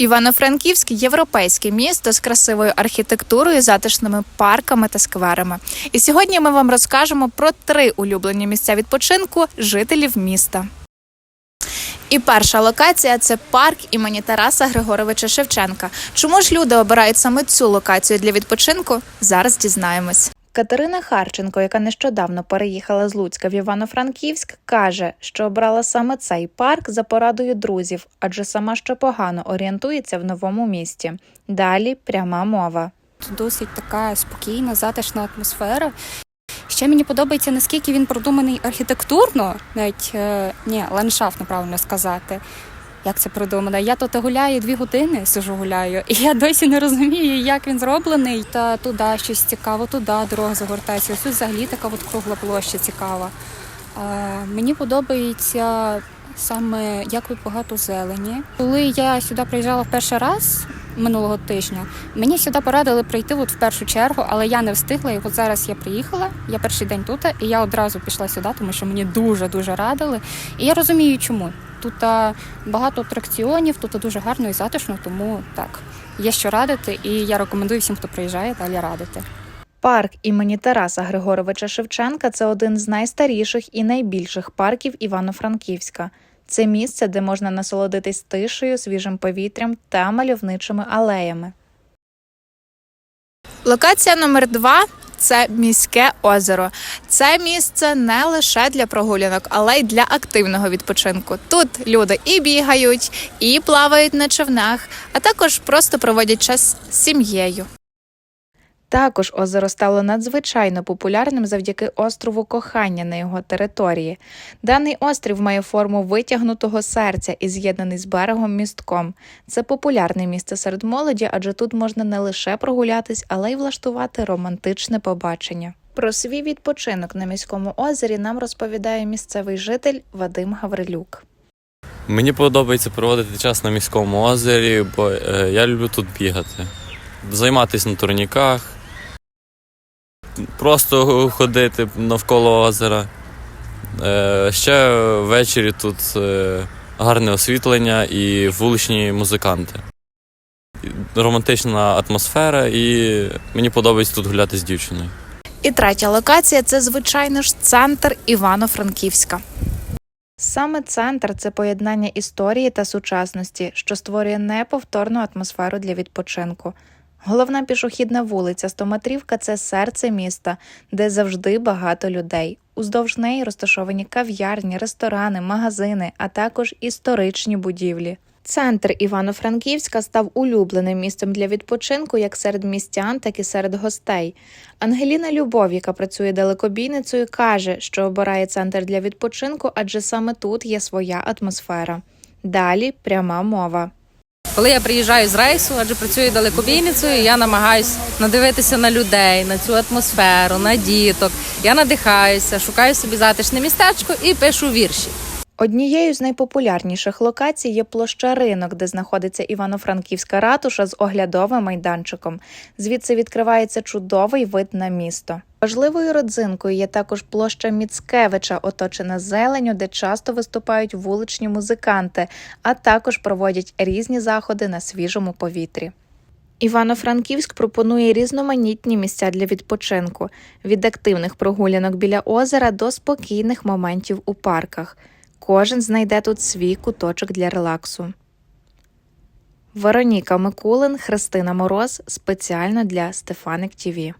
Івано-Франківськ європейське місто з красивою архітектурою, затишними парками та скверами. І сьогодні ми вам розкажемо про три улюблені місця відпочинку жителів міста. І перша локація це парк імені Тараса Григоровича Шевченка. Чому ж люди обирають саме цю локацію для відпочинку? Зараз дізнаємось. Катерина Харченко, яка нещодавно переїхала з Луцька в Івано-Франківськ, каже, що обрала саме цей парк за порадою друзів, адже сама ще погано орієнтується в новому місті. Далі пряма мова. Тут досить така спокійна, затишна атмосфера. Ще мені подобається, наскільки він продуманий архітектурно, навіть е, ні, ландшафтно правильно сказати. Як це продумано? Я тут гуляю дві години, сижу гуляю, і я досі не розумію, як він зроблений. Та туди щось цікаво, туди дорога загортається. Ось взагалі така от кругла площа цікава. Е, мені подобається саме як тут багато зелені. Коли я сюди приїжджала в перший раз минулого тижня, мені сюди порадили прийти от в першу чергу, але я не встигла. І от зараз я приїхала, я перший день тут, і я одразу пішла сюди, тому що мені дуже дуже радили. І я розумію, чому. Тут багато атракціонів, тут дуже гарно і затишно, тому так є що радити, і я рекомендую всім, хто приїжджає, далі радити. Парк імені Тараса Григоровича Шевченка це один з найстаріших і найбільших парків Івано-Франківська. Це місце, де можна насолодитись тишею, свіжим повітрям та мальовничими алеями. Локація номер два це міське озеро. Це місце не лише для прогулянок, але й для активного відпочинку. Тут люди і бігають, і плавають на човнах, а також просто проводять час з сім'єю. Також озеро стало надзвичайно популярним завдяки острову кохання на його території. Даний острів має форму витягнутого серця і з'єднаний з берегом містком. Це популярне місце серед молоді, адже тут можна не лише прогулятись, але й влаштувати романтичне побачення. Про свій відпочинок на міському озері нам розповідає місцевий житель Вадим Гаврилюк. Мені подобається проводити час на міському озері, бо е, я люблю тут бігати, займатися на турніках, просто ходити навколо озера. Е, ще ввечері тут е, гарне освітлення і вуличні музиканти. Романтична атмосфера, і мені подобається тут гуляти з дівчиною. І третя локація це, звичайно ж, центр Івано-Франківська. Саме центр це поєднання історії та сучасності, що створює неповторну атмосферу для відпочинку. Головна пішохідна вулиця Стометрівка це серце міста, де завжди багато людей. Уздовж неї розташовані кав'ярні, ресторани, магазини, а також історичні будівлі. Центр Івано-Франківська став улюбленим місцем для відпочинку як серед містян, так і серед гостей. Ангеліна Любов, яка працює далекобійницею, каже, що обирає центр для відпочинку, адже саме тут є своя атмосфера. Далі пряма мова. Коли я приїжджаю з рейсу, адже працюю далекобійницею, я намагаюся надивитися на людей, на цю атмосферу, на діток. Я надихаюся, шукаю собі затишне містечко і пишу вірші. Однією з найпопулярніших локацій є площа ринок, де знаходиться Івано-Франківська ратуша з оглядовим майданчиком. Звідси відкривається чудовий вид на місто. Важливою родзинкою є також площа Міцкевича, оточена зеленю, де часто виступають вуличні музиканти, а також проводять різні заходи на свіжому повітрі. Івано-Франківськ пропонує різноманітні місця для відпочинку від активних прогулянок біля озера до спокійних моментів у парках. Кожен знайде тут свій куточок для релаксу. Вероніка Микулин, Христина Мороз спеціально для Стефаник ТІВІ.